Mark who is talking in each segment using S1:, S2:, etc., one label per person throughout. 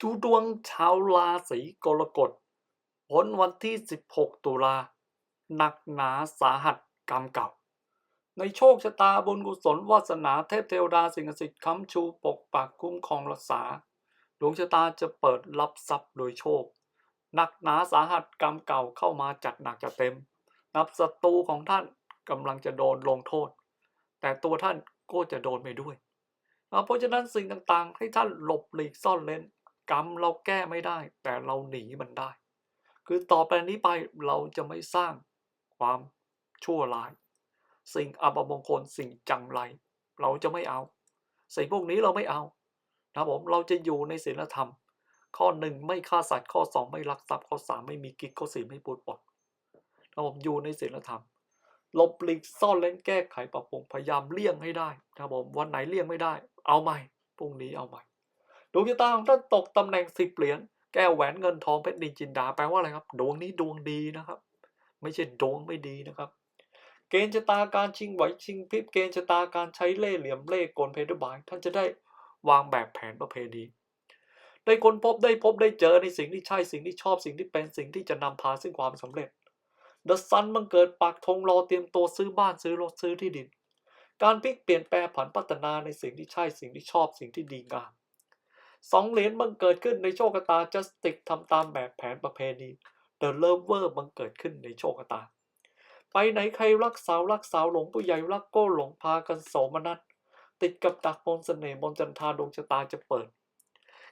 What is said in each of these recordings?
S1: ดูดวงชาวราศีกรกฎผลวันที่ 16 ตุลา หนักหนาสาหัสกรรมเก่า ในโชคชะตาบุญกุศลวาสนาเทพเทวดาสิ่งศักดิ์สิทธิ์ค้ำชูปกปักคุ้มครองรักษา ดวงชะตาจะเปิดรับทรัพย์โดยโชค หนักหนาสาหัสกรรมเก่าเข้ามาจัดหนักจัดเต็ม นับศัตรูของท่านกำลังจะโดนลงโทษ แต่ตัวท่านก็จะโดนไปด้วย เพราะฉะนั้นสิ่งต่างๆ ให้ท่านหลบหลีกซ่อนเล้น กรรมเราแก้ไม่ได้ แต่เราหนีมันได้ คือต่อไปนี้ไปเราจะไม่สร้างความชั่วร้าย สิ่งอัปมงคลสิ่งจังไร เราจะไม่เอา สิ่งพวกนี้เราไม่เอานะผมเราจะอยู่ในศีลธรรม ข้อหนึ่งไม่ฆ่าสัตว์ข้อสองไม่ลักทรัพย์ข้อสามไม่มีกิ๊กข้อสี่ไม่พูดปดนะผมอยู่ในศีลธรรมหลบหลีกซ่อนเล่นแก้ไขปรับปรุงพยายามเลี่ยงให้ได้นะผมวันไหนเลี่ยงไม่ได้ เอาใหม่พรุ่งนี้เอาใหม่ ดวงชะตาของท่านตกตำแหน่งสิบเหรียญแก้วแหวนเงินทองเพชรนินจินดาแปลว่าอะไรครับดวงนี้ดวงดีนะครับ ไม่ใช่ดวงไม่ดีนะครับ เกณฑ์ชะตาการชิงไหวชิงพริบเกณฑ์ชะตาการใช้เล่ห์เหลี่ยมเล่ห์กลเพดบายท่านจะได้วางแบบแผนประเพณีได้คนพบได้พบได้เจอในสิ่งที่ใช่สิ่งที่ชอบสิ่งที่เป็นสิ่งที่จะนำพาซึ่งความสำเร็จเดอะซันบังเกิดปักธงรอเตรียมตัวซื้อบ้านซื้อรถซื้อที่ดิน การพลิกเปลี่ยนแปลผันพัฒนาในสิ่งที่ใช่สิ่งที่ชอบสิ่งที่ดีงาม สองเหรียญบังเกิดขึ้นในโชคชะตา Justice ทำตามแบบแผนประเพณี The Lover บังเกิดขึ้นในโชคชะตา ไปไหนใครรักสาวรักสาวหลงผู้ใหญ่รักโก้หลงพากันโสมนัสติดกับดักมนต์เสน่ห์มนจันทาดวงชะตาจะเปิด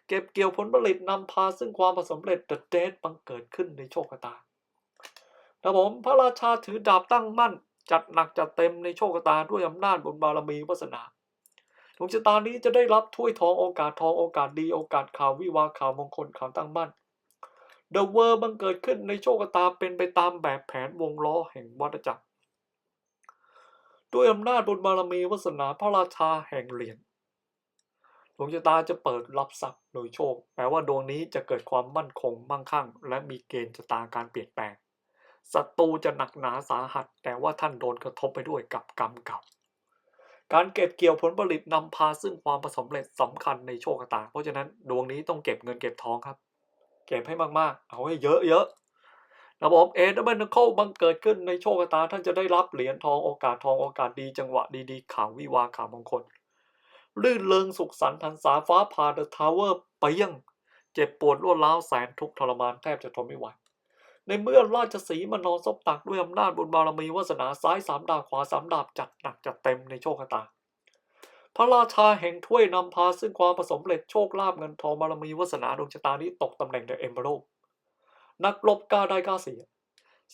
S1: เก็บเกี่ยวผลผลิตนำพาซึ่งความสำเร็จ The Date บังเกิดขึ้นในโชคชะตาครับผมพระราชาถือดาบตั้งมั่น จัดหนักจัดเต็มในโชคชะตาด้วยอำนาจบุญบารมีวาสนา ดวงชะตานี้จะได้รับถ้วยทองโอกาสทองโอกาสดีโอกาสข่าววิวาข่าวมงคลข่าวตั้งมั่น The World บังเกิดขึ้นในโชคชะตาเป็นไปตามแบบแผนวงล้อแห่งวัฏจักร ด้วยอำนาจบุญบารมีวาสนาพระราชาแห่งเหรียญดวงชะตาจะเปิดรับทรัพย์โดยโชคแปลว่าดวงนี้จะเกิดความมั่นคงมั่งคั่ง และมีเกณฑ์ชะตาการเปลี่ยนแปลงศัตรูจะหนักหนาสาหัส แต่ว่าท่านโดนกระทบไปด้วยกับกรรมเก่า การเก็บเกี่ยวผลผลิตนำพาซึ่งความสำเร็จสำคัญในโชคชะตา เพราะฉะนั้นดวงนี้ต้องเก็บเงินเก็บทองครับ เก็บให้มากๆ เอาให้เยอะๆระบบเอเดเบนเคิลบังเกิดขึ้นในโชคชะตา ท่านจะได้รับเหรียญทองโอกาสทองโอกาสดีจังหวะดีๆข่าววิวาข่าวมงคลลื่นเริงสุขสันต์ทันสาฟ้าผ่าเดอะทาวเวอร์ไปยังเจ็บปวดรวดร้าวแสนทุกทรมานแทบจะทนไม่ไหว ในเมื่อราชสีมานอนซบตักด้วยอำนาจบุญบารมีวาสนาซ้ายสามดาบขวาสามดาบจัดหนักจัดเต็มในโชคชะตา พระราชาแห่งถ้วยนำพาซึ่งความผสมเร็จโชคลาภเงินทองบารมีวาสนาดวงชะตานี้ตกตำแหน่งเดอะเอมเบโรนักรบกาได้กาเสีย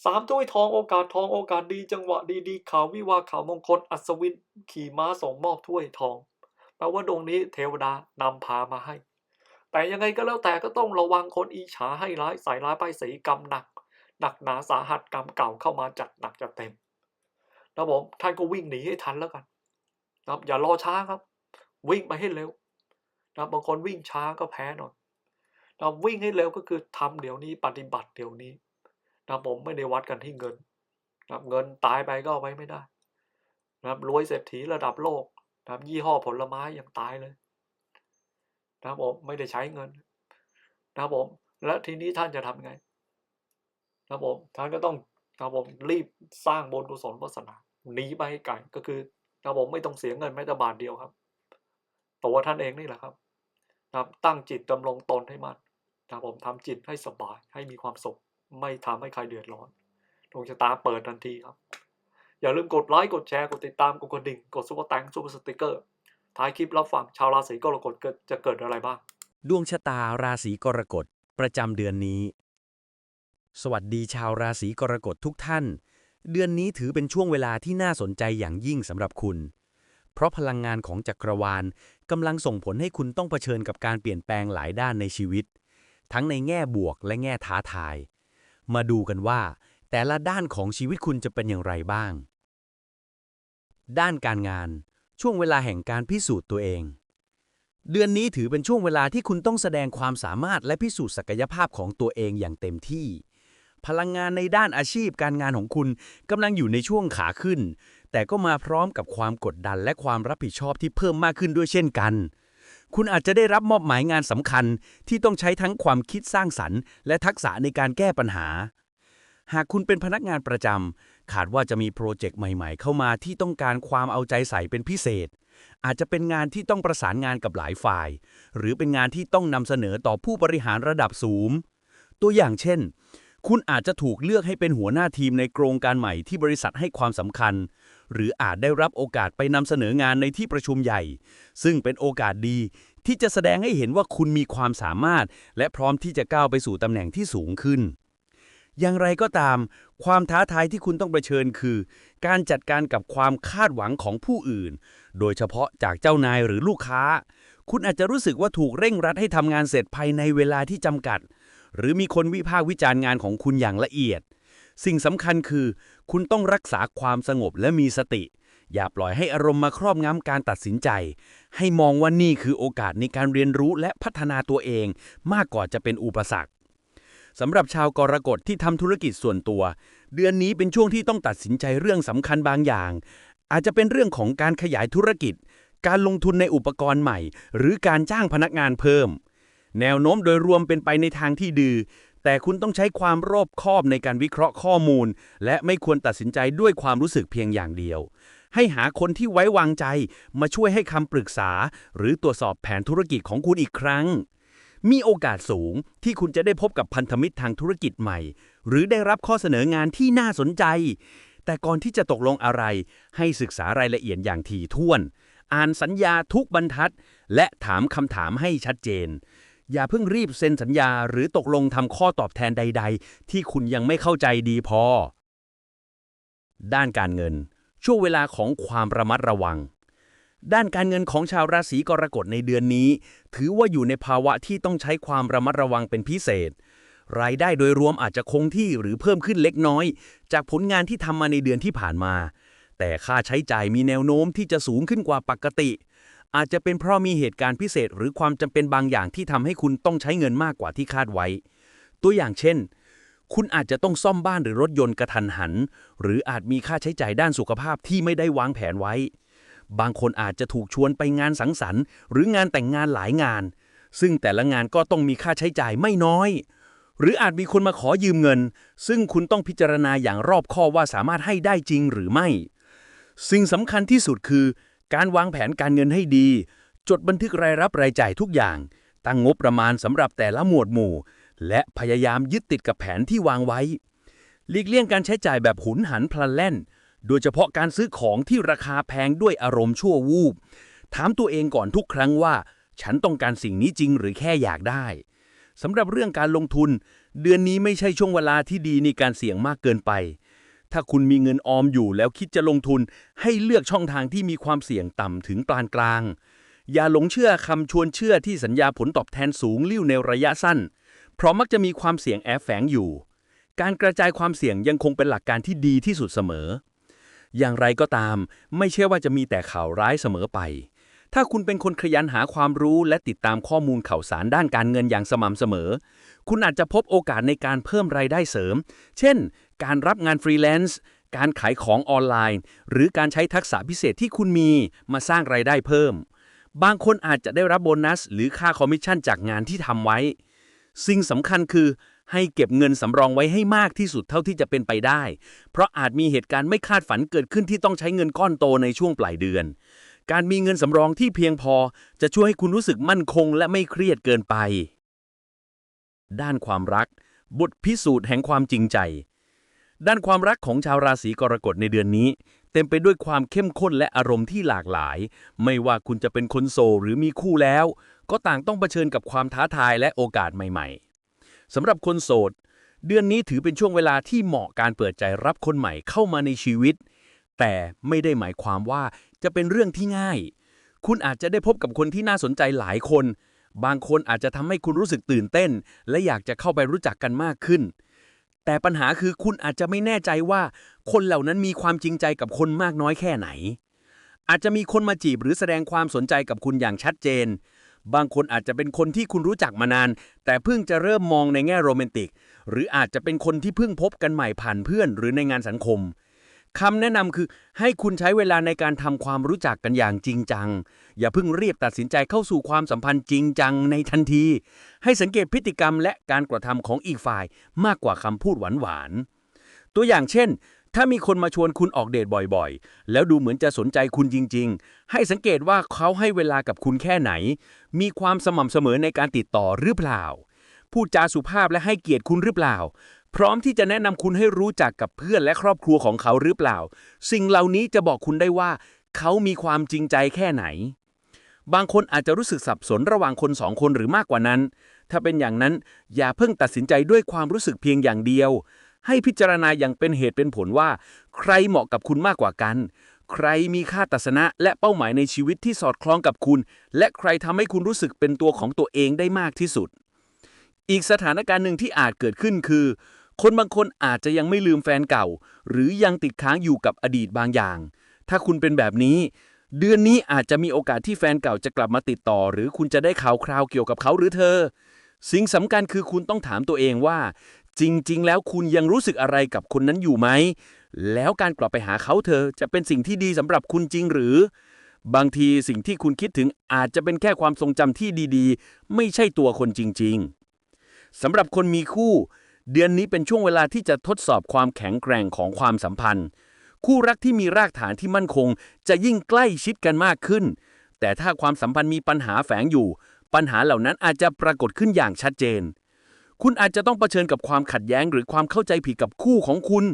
S1: สามถ้วยทองโอกาสทองโอกาสดีจังหวะดีๆข่าววิวาข่าวมงคลอัศวินขี่ม้าส่งมอบถ้วยทองแปลว่าดวงนี้เทวดานำพามาให้ แต่ยังไงก็แล้วแต่ก็ต้องระวังคนอีฉาให้ร้ายใส่ร้ายป้ายสีกรรมหนัก หนักหนาสาหัสกรรมเก่าเข้ามาจัดหนักจัดเต็มนะผมท่านก็วิ่งหนีให้ทันแล้วกันนะครับอย่ารอช้าครับ วิ่งไปให้เร็วนะครับบางคนวิ่งช้าก็แพ้หน่อยนะวิ่งให้เร็วก็คือทำเดี๋ยวนี้ปฏิบัติเดี๋ยวนี้นะครับผมไม่ได้วัดกันที่เงินนะครับเงินตายไปก็เอาไว้ไม่ได้นะครับรวยเศรษฐีระดับโลกนะครับยี่ห้อผลไม้ยังตายเลยนะครับผมไม่ได้ใช้เงินนะครับผมและทีนี้ท่านจะทำไง ครับผมท่านก็ต้องครับผมรีบสร้างบุญกุศลวาสนาหนีไปให้ไกลก็คือครับผมไม่ต้องเสียเงินแม้แต่บาทเดียวครับตัวท่านเองนี่แหละครับครับตั้งจิตดำรงตนให้มันนครับผมทำจิตให้สบายให้มีความสุข ไม่ทำให้ใครเดือดร้อนดวงชะตาเปิดทันทีครับ อย่าลืมกดไลค์กดแชร์กดติดตามกดกระดิ่งกดซุปเปอร์แตงซุปเปอร์สติกเกอร์ท้ายคลิปรับฟังชาวราศีกรกฎจะเกิดอะไรบ้าง
S2: ดวงชะตาราศีกรกฎประจำเดือนนี้ สวัสดีชาวราศีกรกฎทุกท่าน เดือนนี้ถือเป็นช่วงเวลาที่น่าสนใจอย่างยิ่งสำหรับคุณ เพราะพลังงานของจักรวาลกำลังส่งผลให้คุณต้องเผชิญกับการเปลี่ยนแปลงหลายด้านในชีวิต ทั้งในแง่บวกและแง่ท้าทาย มาดูกันว่า แต่ละด้านของชีวิตคุณจะเป็นอย่างไรบ้าง ด้านการงาน ช่วงเวลาแห่งการพิสูจน์ตัวเอง เดือนนี้ถือเป็นช่วงเวลาที่คุณต้องแสดงความสามารถและพิสูจน์ศักยภาพของตัวเองอย่างเต็มที่ พลังงานในด้านอาชีพการงานของคุณกำลังอยู่ในช่วงขาขึ้น แต่ก็มาพร้อมกับความกดดันและความรับผิดชอบที่เพิ่มมากขึ้นด้วยเช่นกัน คุณอาจจะได้รับมอบหมายงานสำคัญที่ต้องใช้ทั้งความคิดสร้างสรรค์ และทักษะในการแก้ปัญหา หากคุณเป็นพนักงานประจำขาดว่าจะมีโปรเจกต์ใหม่ ๆ เข้ามาที่ต้องการความเอาใจใส่เป็นพิเศษอาจจะเป็นงานที่ต้องประสานงานกับหลายฝ่าย หรือเป็นงานที่ต้องนำเสนอต่อผู้บริหารระดับสูง ตัวอย่างเช่น คุณอาจจะถูกเลือกให้เป็นหัวหน้าทีมในโครงการใหม่ที่บริษัทให้ความสำคัญ หรืออาจได้รับโอกาสไปนำเสนองานในที่ประชุมใหญ่ ซึ่งเป็นโอกาสดี ที่จะแสดงให้เห็นว่าคุณมีความสามารถ และพร้อมที่จะก้าวไปสู่ตำแหน่งที่สูงขึ้น อย่างไรก็ตาม ความท้าทายที่คุณต้องเผชิญคือ การจัดการกับความคาดหวังของผู้อื่น โดยเฉพาะจากเจ้านายหรือลูกค้า คุณอาจจะรู้สึกว่าถูกเร่งรัดให้ทำงานเสร็จภายในเวลาที่จำกัด หรือมีคนวิพากษ์วิจารณ์งานของคุณอย่างละเอียด สิ่งสำคัญคือ คุณต้องรักษาความสงบและมีสติ อย่าปล่อยให้อารมณ์มาครอบงำการตัดสินใจ ให้มองว่านี่คือโอกาสในการเรียนรู้และพัฒนาตัวเอง มากกว่าจะเป็นอุปสรรคสำหรับชาวกรกฎที่ทำธุรกิจส่วนตัว เดือนนี้เป็นช่วงที่ต้องตัดสินใจเรื่องสำคัญบางอย่าง อาจจะเป็นเรื่องของการขยายธุรกิจ การลงทุนในอุปกรณ์ใหม่ หรือการจ้างพนักงานเพิ่ม แนวโน้มโดยรวมเป็นไปในทางที่ดีแต่คุณต้องใช้ความรอบคอบในการวิเคราะห์ข้อมูล และไม่ควรตัดสินใจด้วยความรู้สึกเพียงอย่างเดียว ให้หาคนที่ไว้วางใจ มาช่วยให้คำปรึกษา หรือตรวจสอบแผนธุรกิจของคุณอีกครั้ง มีโอกาสสูงที่คุณจะได้พบกับพันธมิตรทางธุรกิจใหม่ หรือได้รับข้อเสนองานที่น่าสนใจ แต่ก่อนที่จะตกลงอะไร ให้ศึกษารายละเอียดอย่างถี่ถ้วน อ่านสัญญาทุกบรรทัด และถามคำถามให้ชัดเจน อย่าเพิ่งรีบเซ็นสัญญาหรือตกลงทำข้อตอบแทนใด ๆ ที่คุณยังไม่เข้าใจดีพอ ด้านการเงิน ช่วงเวลาของความระมัดระวัง ด้านการเงินของชาวราศีกรกฎในเดือนนี้ ถือว่าอยู่ในภาวะที่ต้องใช้ความระมัดระวังเป็นพิเศษ รายได้โดยรวมอาจจะคงที่หรือเพิ่มขึ้นเล็กน้อย จากผลงานที่ทำมาในเดือนที่ผ่านมา แต่ค่าใช้จ่ายมีแนวโน้มที่จะสูงขึ้นกว่าปกติ อาจจะเป็นเพราะมีเหตุการณ์พิเศษหรือความจำเป็นบางอย่างที่ทำให้คุณต้องใช้เงินมากกว่าที่คาดไว้ ตัวอย่างเช่น คุณอาจจะต้องซ่อมบ้านหรือรถยนต์กระทันหัน หรืออาจมีค่าใช้จ่ายด้านสุขภาพที่ไม่ได้วางแผนไว้ บางคนอาจจะถูกชวนไปงานสังสรรค์ หรืองานแต่งงานหลายงาน ซึ่งแต่ละงานก็ต้องมีค่าใช้จ่ายไม่น้อย หรืออาจมีคนมาขอยืมเงิน ซึ่งคุณต้องพิจารณาอย่างรอบคอบว่าสามารถให้ได้จริงหรือไม่ สิ่งสำคัญที่สุดคือ การวางแผนการเงินให้ดี จดบันทึกรายรับรายจ่ายทุกอย่าง ตั้งงบประมาณสำหรับแต่ละหมวดหมู่ และพยายามยึดติดกับแผนที่วางไว้ หลีกเลี่ยงการใช้จ่ายแบบหุนหันพลันแล่น โดยเฉพาะการซื้อของที่ราคาแพงด้วยอารมณ์ชั่ววูบ ถามตัวเองก่อนทุกครั้งว่า ฉันต้องการสิ่งนี้จริงหรือแค่อยากได้สำหรับเรื่องการลงทุน เดือนนี้ไม่ใช่ช่วงเวลาที่ดีในการเสี่ยงมากเกินไป ถ้าคุณมีเงินออมอยู่แล้วคิดจะลงทุน ให้เลือกช่องทางที่มีความเสี่ยงต่ำถึงปานกลาง อย่าหลงเชื่อคำชวนเชื่อที่สัญญาผลตอบแทนสูงลิ่วในระยะสั้น เพราะมักจะมีความเสี่ยงแอบแฝงอยู่ การกระจายความเสี่ยงยังคงเป็นหลักการที่ดีที่สุดเสมอ อย่างไรก็ตาม ไม่ใช่ว่าจะมีแต่ข่าวร้ายเสมอไป ถ้าคุณเป็นคนขยันหาความรู้และติดตามข้อมูลข่าวสารด้านการเงินอย่างสม่ำเสมอ คุณอาจจะพบโอกาสในการเพิ่มรายได้เสริม เช่น การรับงานฟรีแลนซ์การขายของออนไลน์ หรือการใช้ทักษะพิเศษที่คุณมีมาสร้างรายได้เพิ่ม บางคนอาจจะได้รับโบนัส หรือค่าคอมมิชชั่นจากงานที่ทำไว้ สิ่งสำคัญคือให้เก็บเงินสำรองไว้ให้มากที่สุดเท่าที่จะเป็นไปได้ เพราะอาจมีเหตุการณ์ไม่คาดฝันเกิดขึ้นที่ต้องใช้เงินก้อนโตในช่วงปลายเดือน การมีเงินสำรองที่เพียงพอ จะช่วยให้คุณรู้สึกมั่นคงและไม่เครียดเกินไป ด้านความรัก บทพิสูจน์แห่งความจริงใจ ด้านความรักของชาวราศีกรกฎในเดือนนี้ เต็มไปด้วยความเข้มข้นและอารมณ์ที่หลากหลาย ไม่ว่าคุณจะเป็นคนโสดหรือมีคู่แล้ว ก็ต่างต้องเผชิญกับความท้าทายและโอกาสใหม่ ๆสำหรับคนโสด เดือนนี้ถือเป็นช่วงเวลาที่เหมาะการเปิดใจรับคนใหม่เข้ามาในชีวิต แต่ไม่ได้หมายความว่าจะเป็นเรื่องที่ง่าย คุณอาจจะได้พบกับคนที่น่าสนใจหลายคน บางคนอาจจะทำให้คุณรู้สึกตื่นเต้น และอยากจะเข้าไปรู้จักกันมากขึ้น แต่ปัญหาคือคุณอาจจะไม่แน่ใจว่าคนเหล่านั้นมีความจริงใจกับคนมากน้อยแค่ไหน อาจจะมีคนมาจีบหรือแสดงความสนใจกับคุณอย่างชัดเจน บางคนอาจจะเป็นคนที่คุณรู้จักมานาน แต่เพิ่งจะเริ่มมองในแง่โรแมนติก หรืออาจจะเป็นคนที่เพิ่งพบกันใหม่ผ่านเพื่อน หรือในงานสังคม คำแนะนำคือให้คุณใช้เวลาในการทำความรู้จักกันอย่างจริงจัง อย่าเพิ่งรีบตัดสินใจเข้าสู่ความสัมพันธ์จริงจังในทันที ให้สังเกตพฤติกรรมและการกระทำของอีกฝ่ายมากกว่าคำพูดหวานๆ ตัวอย่างเช่น ถ้ามีคนมาชวนคุณออกเดทบ่อยๆ แล้วดูเหมือนจะสนใจคุณจริง ๆ ให้สังเกตว่าเขาให้เวลากับคุณแค่ไหน มีความสม่ำเสมอในการติดต่อหรือเปล่า พูดจาสุภาพและให้เกียรติคุณหรือเปล่า พร้อมที่จะแนะนำคุณให้รู้จักกับเพื่อนและครอบครัวของเขาหรือเปล่า สิ่งเหล่านี้จะบอกคุณได้ว่า เขามีความจริงใจแค่ไหน บางคนอาจจะรู้สึกสับสนระหว่างคนสองคนหรือมากกว่านั้น ถ้าเป็นอย่างนั้นอย่าเพิ่งตัดสินใจด้วยความรู้สึกเพียงอย่างเดียว ให้พิจารณาอย่างเป็นเหตุเป็นผลว่า ใครเหมาะกับคุณมากกว่ากัน ใครมีค่าตัดสนะและเป้าหมายในชีวิตที่สอดคล้องกับคุณ และใครทำให้คุณรู้สึกเป็นตัวของตัวเองได้มากที่สุด อีกสถานการณ์หนึ่งที่อาจเกิดขึ้นคือ คนบางคนอาจจะยังไม่ลืมแฟนเก่า หรือยังติดค้างอยู่กับอดีตบางอย่าง ถ้าคุณเป็นแบบนี้ เดือนนี้อาจจะมีโอกาสที่แฟนเก่าจะกลับมาติดต่อ หรือคุณจะได้ข่าวคราวเกี่ยวกับเขาหรือเธอ สิ่งสำคัญคือคุณต้องถามตัวเองว่า จริง ๆ แล้วคุณยังรู้สึกอะไรกับคนนั้นอยู่ไหม แล้วการกลับไปหาเขาเธอจะเป็นสิ่งที่ดีสำหรับคุณจริงหรือบางทีสิ่งที่คุณคิดถึงอาจจะเป็นแค่ความทรงจำที่ดีๆ ไม่ใช่ตัวคนจริง ๆสำหรับคนมีคู่ เดือนนี้เป็นช่วงเวลาที่จะทดสอบความแข็งแกร่งของความสัมพันธ์ คู่รักที่มีรากฐานที่มั่นคง จะยิ่งใกล้ชิดกันมากขึ้น แต่ถ้าความสัมพันธ์มีปัญหาแฝงอยู่ ปัญหาเหล่านั้นอาจจะปรากฏขึ้นอย่างชัดเจน คุณอาจจะต้องเผชิญกับความขัดแย้งหรือความเข้าใจผิดกับคู่ของคุณ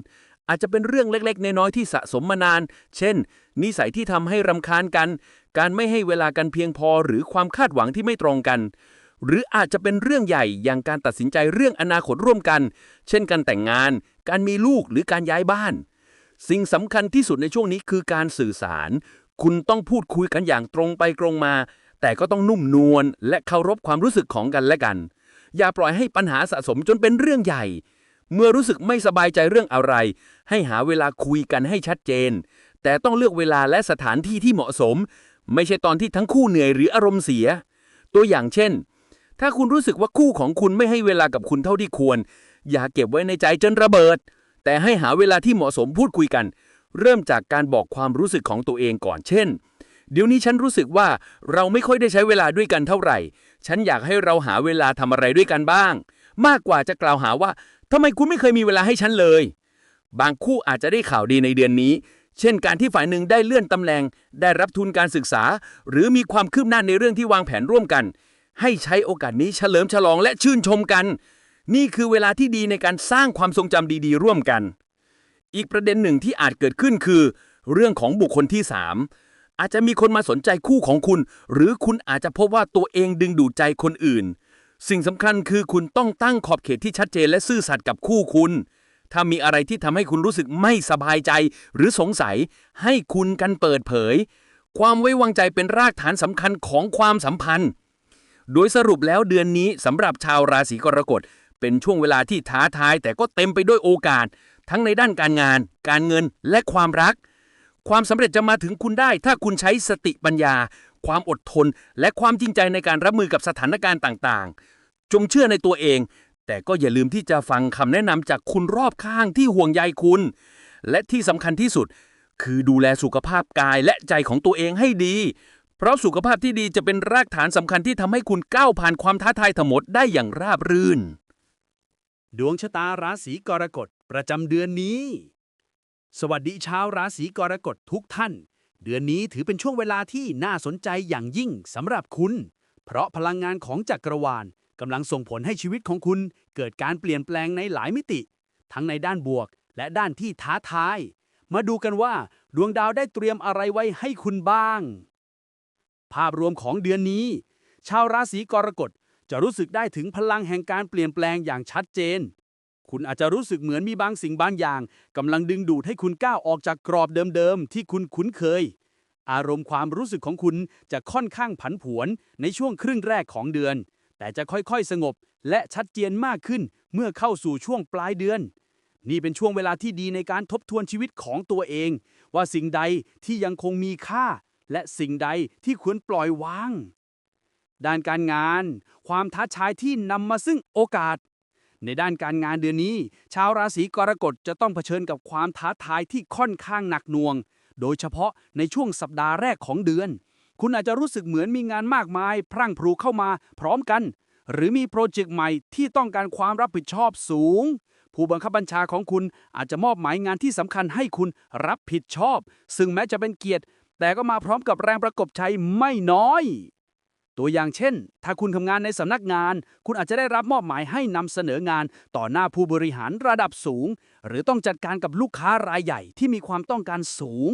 S2: อาจจะเป็นเรื่องเล็กๆ น้อยๆที่สะสมมานาน เช่น นิสัยที่ทำให้รำคาญกัน การไม่ให้เวลากันเพียงพอ หรือความคาดหวังที่ไม่ตรงกัน หรืออาจจะเป็นเรื่องใหญ่อย่างการตัดสินใจเรื่องอนาคตร่วมกัน เช่นการแต่งงาน การมีลูกหรือการย้ายบ้าน สิ่งสำคัญที่สุดในช่วงนี้คือการสื่อสาร คุณต้องพูดคุยกันอย่างตรงไปตรงมา แต่ก็ต้องนุ่มนวลและเคารพความรู้สึกของกันและกัน อย่าปล่อยให้ปัญหาสะสมจนเป็นเรื่องใหญ่ เมื่อรู้สึกไม่สบายใจเรื่องอะไร ให้หาเวลาคุยกันให้ชัดเจน แต่ต้องเลือกเวลาและสถานที่ที่เหมาะสม ไม่ใช่ตอนที่ทั้งคู่เหนื่อยหรืออารมณ์เสีย ตัวอย่างเช่น ถ้าคุณรู้สึกว่าคู่ของคุณไม่ให้เวลากับคุณเท่าที่ควร อย่าเก็บไว้ในใจจนระเบิด แต่ให้หาเวลาที่เหมาะสมพูดคุยกัน เริ่มจากการบอกความรู้สึกของตัวเองก่อนเช่น เดี๋ยวนี้ฉันรู้สึกว่าเราไม่ค่อยได้ใช้เวลาด้วยกันเท่าไหร่ ฉันอยากให้เราหาเวลาทำอะไรด้วยกันบ้าง มากกว่าจะกล่าวหาว่าทำไมคุณไม่เคยมีเวลาให้ฉันเลย บางคู่อาจจะได้ข่าวดีในเดือนนี้ เช่น การที่ฝ่ายหนึ่งได้เลื่อนตำแหน่ง ได้รับทุนการศึกษา หรือมีความคืบหน้าในเรื่องที่วางแผนร่วมกัน ให้ใช้โอกาสนี้เฉลิมฉลองและชื่นชมกัน นี่คือเวลาที่ดีในการสร้างความทรงจำดีๆ ร่วมกัน อีกประเด็นหนึ่งที่อาจเกิดขึ้นคือ เรื่องของบุคคลที่ 3 อาจจะมีคนมาสนใจคู่ของคุณ หรือคุณอาจจะพบว่าตัวเองดึงดูดใจคนอื่น สิ่งสำคัญคือคุณต้องตั้งขอบเขตที่ชัดเจนและซื่อสัตย์กับคู่คุณ ถ้ามีอะไรที่ทำให้คุณรู้สึกไม่สบายใจ หรือสงสัย ให้คุณกันเปิดเผย ความไว้วางใจเป็นรากฐานสำคัญของความสัมพันธ์ โดยสรุปแล้วเดือนนี้สำหรับชาวราศีกรกฎเป็นช่วงเวลาที่ท้าทายแต่ก็เต็มไปด้วยโอกาส ทั้งในด้านการงาน การเงินและความรัก ความสำเร็จจะมาถึงคุณได้ ถ้าคุณใช้สติปัญญา ความอดทน และความจริงใจในการรับมือกับสถานการณ์ต่างๆ จงเชื่อในตัวเอง แต่ก็อย่าลืมที่จะฟังคำแนะนำจากคุณรอบข้างที่ห่วงใยคุณ และที่สำคัญที่สุด คือดูแลสุขภาพกายและใจของตัวเองให้ดี เพราะสุขภาพที่ดีจะเป็นรากฐานสำคัญที่ทำให้คุณก้าวผ่านความท้าทายทั้งหมดได้อย่างราบรื่น
S3: ดวงชะตาราศีกรกฎประจำเดือนนี้ สวัสดีชาวราศีกรกฎทุกท่าน เดือนนี้ถือเป็นช่วงเวลาที่น่าสนใจอย่างยิ่งสำหรับคุณ เพราะพลังงานของจักรวาลกำลังส่งผลให้ชีวิตของคุณ เกิดการเปลี่ยนแปลงในหลายมิติ ทั้งในด้านบวก และด้านที่ท้าทาย มาดูกันว่า ดวงดาวได้เตรียมอะไรไว้ให้คุณบ้าง ภาพรวมของเดือนนี้ ชาวราศีกรกฎจะรู้สึกได้ถึงพลังแห่งการเปลี่ยนแปลงอย่างชัดเจน คุณอาจจะรู้สึกเหมือนมีบางสิ่งบางอย่างกำลังดึงดูดให้คุณก้าวออกจากกรอบเดิมๆที่คุณคุ้นเคย อารมณ์ความรู้สึกของคุณจะค่อนข้างผันผวนในช่วงครึ่งแรกของเดือน แต่จะค่อยๆสงบและชัดเจนมากขึ้นเมื่อเข้าสู่ช่วงปลายเดือน นี่เป็นช่วงเวลาที่ดีในการทบทวนชีวิตของตัวเอง ว่าสิ่งใดที่ยังคงมีค่า และสิ่งใดที่ควรปล่อยวาง ด้านการงาน ความท้าทายที่นำมาซึ่งโอกาส ในด้านการงานเดือนนี้ ชาวราศีกรกฎจะต้องเผชิญกับความท้าทายที่ค่อนข้างหนักหน่วง โดยเฉพาะในช่วงสัปดาห์แรกของเดือน คุณอาจจะรู้สึกเหมือนมีงานมากมาย พรั่งพรูเข้ามาพร้อมกัน หรือมีโปรเจกต์ใหม่ที่ต้องการความรับผิดชอบสูงผู้บังคับบัญชาของคุณอาจจะมอบหมายงานที่สำคัญให้คุณรับผิดชอบ ซึ่งแม้จะเป็นเกียรติ แต่ก็มาพร้อมกับแรงประกบชัยไม่น้อย ตัวอย่างเช่น ถ้าคุณทำงานในสำนักงาน คุณอาจจะได้รับมอบหมายให้นำเสนองานต่อหน้าผู้บริหารระดับสูง หรือต้องจัดการกับลูกค้ารายใหญ่ที่มีความต้องการสูง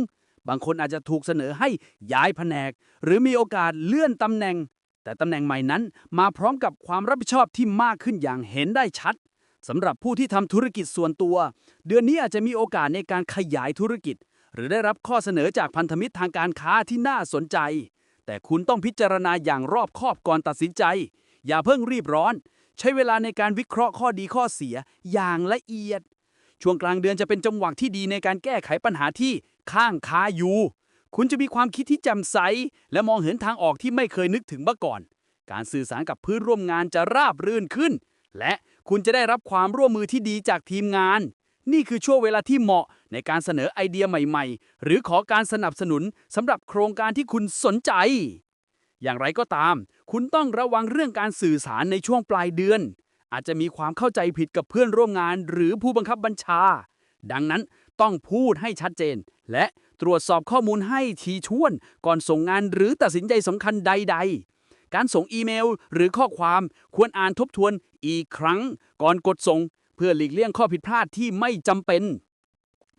S3: บางคนอาจจะถูกเสนอให้ย้ายแผนก หรือมีโอกาสเลื่อนตำแหน่ง แต่ตำแหน่งใหม่นั้นมาพร้อมกับความรับผิดชอบที่มากขึ้นอย่างเห็นได้ชัดสำหรับผู้ที่ทำธุรกิจส่วนตัว เดือนนี้อาจจะมีโอกาสในการขยายธุรกิจ หรือได้รับข้อเสนอจากพันธมิตรทางการค้าที่น่าสนใจ แต่คุณต้องพิจารณาอย่างรอบคอบก่อนตัดสินใจ อย่าเพิ่งรีบร้อน ใช้เวลาในการวิเคราะห์ข้อดีข้อเสียอย่างละเอียด ช่วงกลางเดือนจะเป็นจังหวะที่ดีในการแก้ไขปัญหาที่ข้างคาอยู่ คุณจะมีความคิดที่แจ่มใส และมองเห็นทางออกที่ไม่เคยนึกถึงมาก่อน การสื่อสารกับเพื่อนร่วมงานจะราบรื่นขึ้น และคุณจะได้รับความร่วมมือที่ดีจากทีมงาน นี่คือช่วงเวลาที่เหมาะ ในการเสนอไอเดียใหม่ๆ หรือขอการสนับสนุนสำหรับโครงการที่คุณสนใจ อย่างไรก็ตาม คุณต้องระวังเรื่องการสื่อสารในช่วงปลายเดือน อาจจะมีความเข้าใจผิดกับเพื่อนร่วมงานหรือผู้บังคับบัญชา ดังนั้นต้องพูดให้ชัดเจน และตรวจสอบข้อมูลให้ทีช่วน ก่อนส่งงานหรือตัดสินใจสำคัญใด ๆการส่งอีเมลหรือข้อความควรอ่านทบทวนอีกครั้ง ก่อนกดส่ง เพื่อหลีกเลี่ยงข้อผิดพลาดที่ไม่จำเป็น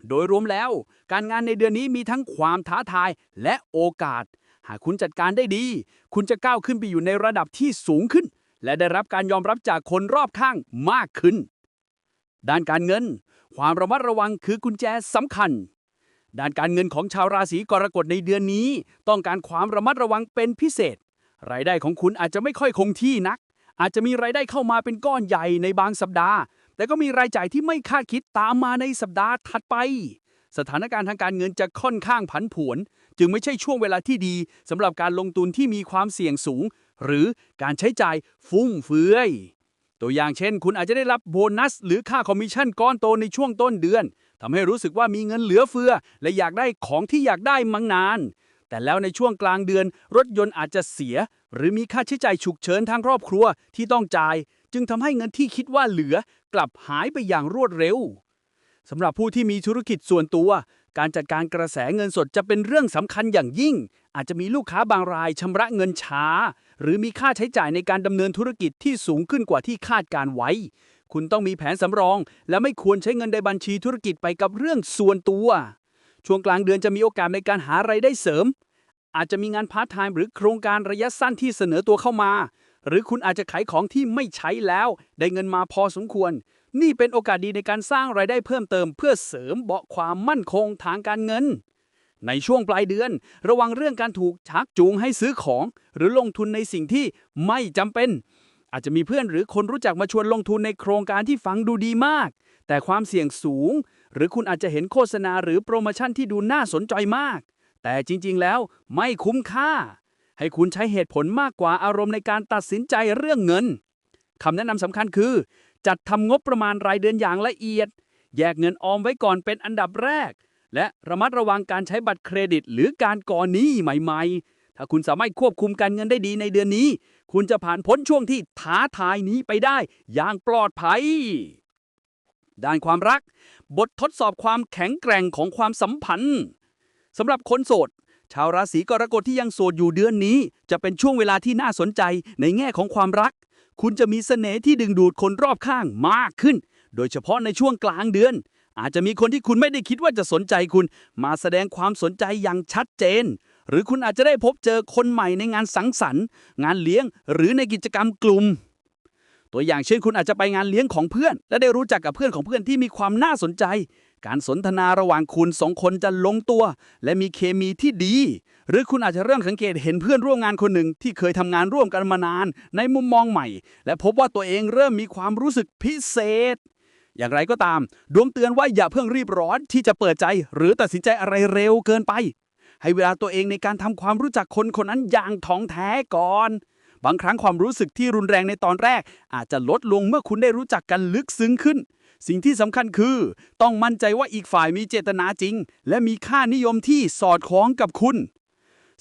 S3: โดยรวมแล้ว การงานในเดือนนี้มีทั้งความท้าทายและโอกาส หากคุณจัดการได้ดี คุณจะก้าวขึ้นไปอยู่ในระดับที่สูงขึ้น และได้รับการยอมรับจากคนรอบข้างมากขึ้น ด้านการเงิน ความระมัดระวังคือกุญแจสำคัญ ด้านการเงินของชาวราศีกรกฎในเดือนนี้ ต้องการความระมัดระวังเป็นพิเศษ รายได้ของคุณอาจจะไม่ค่อยคงที่นัก อาจจะมีรายได้เข้ามาเป็นก้อนใหญ่ในบางสัปดาห์ แต่ก็มีรายจ่ายที่ไม่คาดคิดตามมาในสัปดาห์ถัดไป สถานการณ์ทางการเงินจะค่อนข้างผันผวน จึงไม่ใช่ช่วงเวลาที่ดีสำหรับการลงทุนที่มีความเสี่ยงสูง หรือการใช้จ่ายฟุ่มเฟือย ตัวอย่างเช่น คุณอาจจะได้รับโบนัส หรือค่าคอมมิชชั่นก้อนโตในช่วงต้นเดือนทำให้รู้สึกว่ามีเงินเหลือเฟือ และอยากได้ของที่อยากได้มั่งนาน แต่แล้วในช่วงกลางเดือน รถยนต์อาจจะเสีย หรือมีค่าใช้จ่ายฉุกเฉินทางครอบครัวที่ต้องจ่าย จึงทำให้เงินที่คิดว่าเหลือ กลับหายไปอย่างรวดเร็วสำหรับผู้ที่มีธุรกิจส่วนตัว การจัดการกระแสเงินสดจะเป็นเรื่องสำคัญอย่างยิ่ง อาจจะมีลูกค้าบางรายชำระเงินช้า หรือมีค่าใช้จ่ายในการดำเนินธุรกิจที่สูงขึ้นกว่าที่คาดการไว้ คุณต้องมีแผนสำรอง และไม่ควรใช้เงินในบัญชีธุรกิจไปกับเรื่องส่วนตัว ช่วงกลางเดือนจะมีโอกาสในการหารายได้เสริม อาจจะมีงานพาร์ทไทม์หรือโครงการระยะสั้นที่เสนอตัวเข้ามา หรือคุณอาจจะขายของที่ไม่ใช้แล้ว ได้เงินมาพอสมควร นี่เป็นโอกาสดีในการสร้างรายได้เพิ่มเติม เพื่อเสริมเบาะความมั่นคงทางการเงิน ในช่วงปลายเดือน ระวังเรื่องการถูกชักจูงให้ซื้อของ หรือลงทุนในสิ่งที่ไม่จำเป็น อาจจะมีเพื่อนหรือคนรู้จักมาชวนลงทุนในโครงการที่ฟังดูดีมาก แต่ความเสี่ยงสูง หรือคุณอาจจะเห็นโฆษณาหรือโปรโมชั่นที่ดูน่าสนใจมาก แต่จริง ๆ แล้วไม่คุ้มค่า ให้คุณใช้เหตุผลมากกว่าอารมณ์ในการตัดสินใจเรื่องเงินคำแนะนำสำคัญคือ จัดทำงบประมาณรายเดือนอย่างละเอียด แยกเงินออมไว้ก่อนเป็นอันดับแรก และระมัดระวังการใช้บัตรเครดิต หรือการก่อหนี้ใหม่ๆ ถ้าคุณสามารถควบคุมการเงินได้ดีในเดือนนี้ คุณจะผ่านพ้นช่วงที่ท้าทายนี้ไปได้ อย่างปลอดภัย ด้านความรัก บททดสอบความแข็งแกร่งของความสัมพันธ์สำหรับคนโสด ชาวราศีกรกฎที่ยังโสดอยู่เดือนนี้ จะเป็นช่วงเวลาที่น่าสนใจในแง่ของความรัก คุณจะมีเสน่ห์ที่ดึงดูดคนรอบข้างมากขึ้น โดยเฉพาะในช่วงกลางเดือน อาจจะมีคนที่คุณไม่ได้คิดว่าจะสนใจคุณ มาแสดงความสนใจอย่างชัดเจน หรือคุณอาจจะได้พบเจอคนใหม่ในงานสังสรรค์ งานเลี้ยง หรือในกิจกรรมกลุ่มตัวอย่างเช่นคุณอาจจะไปงานเลี้ยงของเพื่อน และได้รู้จักกับเพื่อนของเพื่อนที่มีความน่าสนใจ การสนทนาระหว่างคุณสองคนจะลงตัว และมีเคมีที่ดี หรือคุณอาจจะเริ่มสังเกตเห็นเพื่อนร่วมงานคนหนึ่งที่เคยทำงานร่วมกันมานาน ในมุมมองใหม่ และพบว่าตัวเองเริ่มมีความรู้สึกพิเศษ อย่างไรก็ตาม ดวงเตือนว่าอย่าเพิ่งรีบร้อนที่จะเปิดใจ หรือตัดสินใจอะไรเร็วเกินไป ให้เวลาตัวเองในการทำความรู้จักคนคนนั้นอย่างท่องแท้ก่อนบางครั้งความรู้สึกที่รุนแรงในตอนแรก อาจจะลดลงเมื่อคุณได้รู้จักกันลึกซึ้งขึ้น สิ่งที่สำคัญคือ ต้องมั่นใจว่าอีกฝ่ายมีเจตนาจริง และมีค่านิยมที่สอดคล้องกับคุณ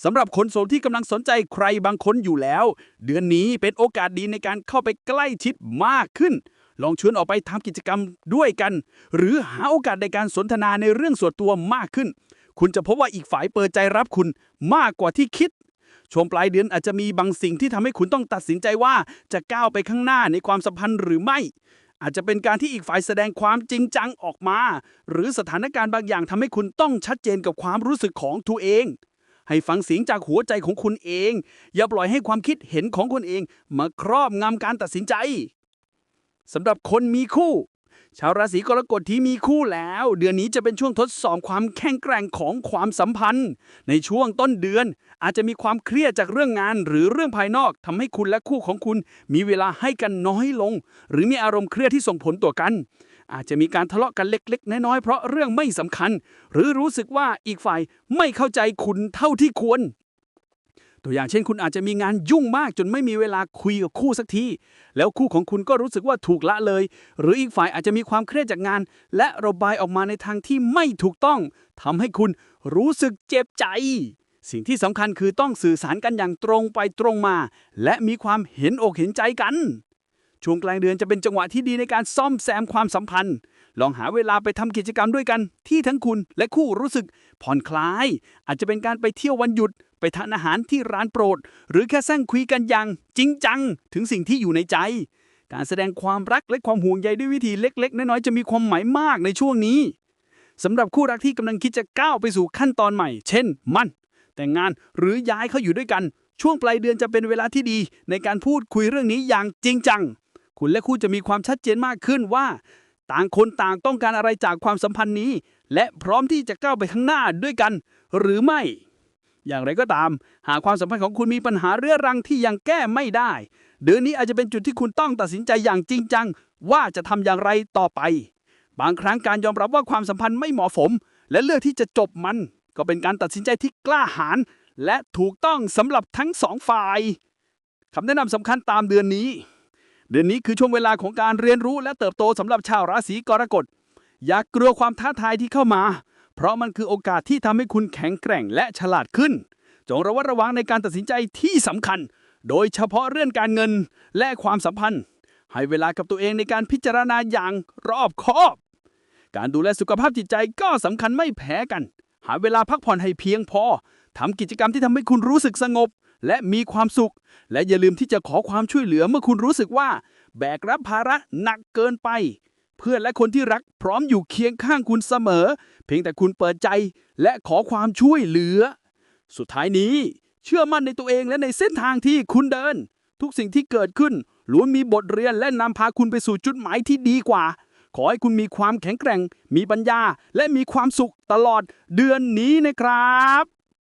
S3: สำหรับคนโสดที่กำลังสนใจใครบางคนอยู่แล้ว เดือนนี้เป็นโอกาสดีในการเข้าไปใกล้ชิดมากขึ้น ลองชวนออกไปทำกิจกรรมด้วยกัน หรือหาโอกาสในการสนทนาในเรื่องส่วนตัวมากขึ้น คุณจะพบว่าอีกฝ่ายเปิดใจรับคุณมากกว่าที่คิดช่วงปลายเดือนอาจจะมีบางสิ่งที่ทำให้คุณต้องตัดสินใจว่าจะก้าวไปข้างหน้าในความสัมพันธ์หรือไม่ อาจจะเป็นการที่อีกฝ่ายแสดงความจริงจังออกมา หรือสถานการณ์บางอย่างทำให้คุณต้องชัดเจนกับความรู้สึกของตัวเอง ให้ฟังเสียงจากหัวใจของคุณเอง อย่าปล่อยให้ความคิดเห็นของคุณเอง มาครอบงำการตัดสินใจสำหรับคนมีคู่ ชาวราศีกรกฎที่มีคู่แล้ว เดือนนี้จะเป็นช่วงทดสอบความแข็งแกร่งของความสัมพันธ์ ในช่วงต้นเดือน อาจจะมีความเครียดจากเรื่องงานหรือเรื่องภายนอกทำให้คุณและคู่ของคุณ มีเวลาให้กันน้อยลง หรือมีอารมณ์เครียดที่ส่งผลต่อกัน อาจจะมีการทะเลาะกันเล็กๆ น้อยๆเพราะเรื่องไม่สำคัญ หรือรู้สึกว่าอีกฝ่ายไม่เข้าใจคุณเท่าที่ควร ตัวอย่างเช่นคุณอาจจะมีงานยุ่งมากจนไม่มีเวลาคุยกับคู่สักที แล้วคู่ของคุณก็รู้สึกว่าถูกละเลย หรืออีกฝ่ายอาจจะมีความเครียดจากงาน และระบายออกมาในทางที่ไม่ถูกต้องทำให้คุณรู้สึกเจ็บใจ สิ่งที่สำคัญคือต้องสื่อสารกันอย่างตรงไปตรงมา และมีความเห็นอกเห็นใจกัน ช่วงกลางเดือนจะเป็นจังหวะที่ดีในการซ่อมแซมความสัมพันธ์ ลองหาเวลาไปทำกิจกรรมด้วยกัน ที่ทั้งคุณและคู่รู้สึกผ่อนคลาย อาจจะเป็นการไปเที่ยววันหยุด ไปทานอาหารที่ร้านโปรด หรือแค่แซงคุยกันอย่างจริงจัง ถึงสิ่งที่อยู่ในใจ การแสดงความรักและความห่วงใยด้วยวิธีเล็ก ๆ น้อยๆจะมีความหมายมากในช่วงนี้สำหรับคู่รักที่กำลังคิดจะก้าวไปสู่ขั้นตอนใหม่ เช่น มั่น แต่งงานหรือย้ายเข้าอยู่ด้วยกัน ช่วงปลายเดือนจะเป็นเวลาที่ดี ในการพูดคุยเรื่องนี้อย่างจริงจัง คุณและคู่จะมีความชัดเจนมากขึ้นว่า ต่างคนต่างต้องการอะไรจากความสัมพันธ์นี้ และพร้อมที่จะก้าวไปข้างหน้าด้วยกัน หรือไม่ อย่างไรก็ตาม หากความสัมพันธ์ของคุณมีปัญหาเรื้อรังที่ยังแก้ไม่ได้ เดือนนี้อาจจะเป็นจุดที่คุณต้องตัดสินใจอย่างจริงจัง ว่าจะทำอย่างไรต่อไป บางครั้งการยอมรับว่าความสัมพันธ์ไม่เหมาะสม และเลือกที่จะจบมัน ก็เป็นการตัดสินใจที่กล้าหาญและถูกต้องสำหรับทั้งสองฝ่ายคำแนะนำสำคัญตามเดือนนี้ เดือนนี้คือช่วงเวลาของการเรียนรู้และเติบโตสำหรับชาวราศีกรกฎ อย่ากลัวความท้าทายที่เข้ามา เพราะมันคือโอกาสที่ทำให้คุณแข็งแกร่งและฉลาดขึ้น จงระวัดระวังในการตัดสินใจที่สำคัญ โดยเฉพาะเรื่องการเงินและความสัมพันธ์ ให้เวลากับตัวเองในการพิจารณาอย่างรอบคอบ การดูแลสุขภาพจิตใจก็สำคัญไม่แพ้กัน หาเวลาพักผ่อนให้เพียงพอทำกิจกรรมที่ทำให้คุณรู้สึกสงบ และมีความสุข และอย่าลืมที่จะขอความช่วยเหลือเมื่อคุณรู้สึกว่า แบกรับภาระหนักเกินไป เพื่อนและคนที่รักพร้อมอยู่เคียงข้างคุณเสมอ เพียงแต่คุณเปิดใจและขอความช่วยเหลือ สุดท้ายนี้ เชื่อมั่นในตัวเองและในเส้นทางที่คุณเดิน ทุกสิ่งที่เกิดขึ้นล้วนมีบทเรียนและนำพาคุณไปสู่จุดหมายที่ดีกว่า ขอให้คุณมีความแข็งแกร่ง มีปัญญา และมีความสุขตลอดเดือนนี้นะครับ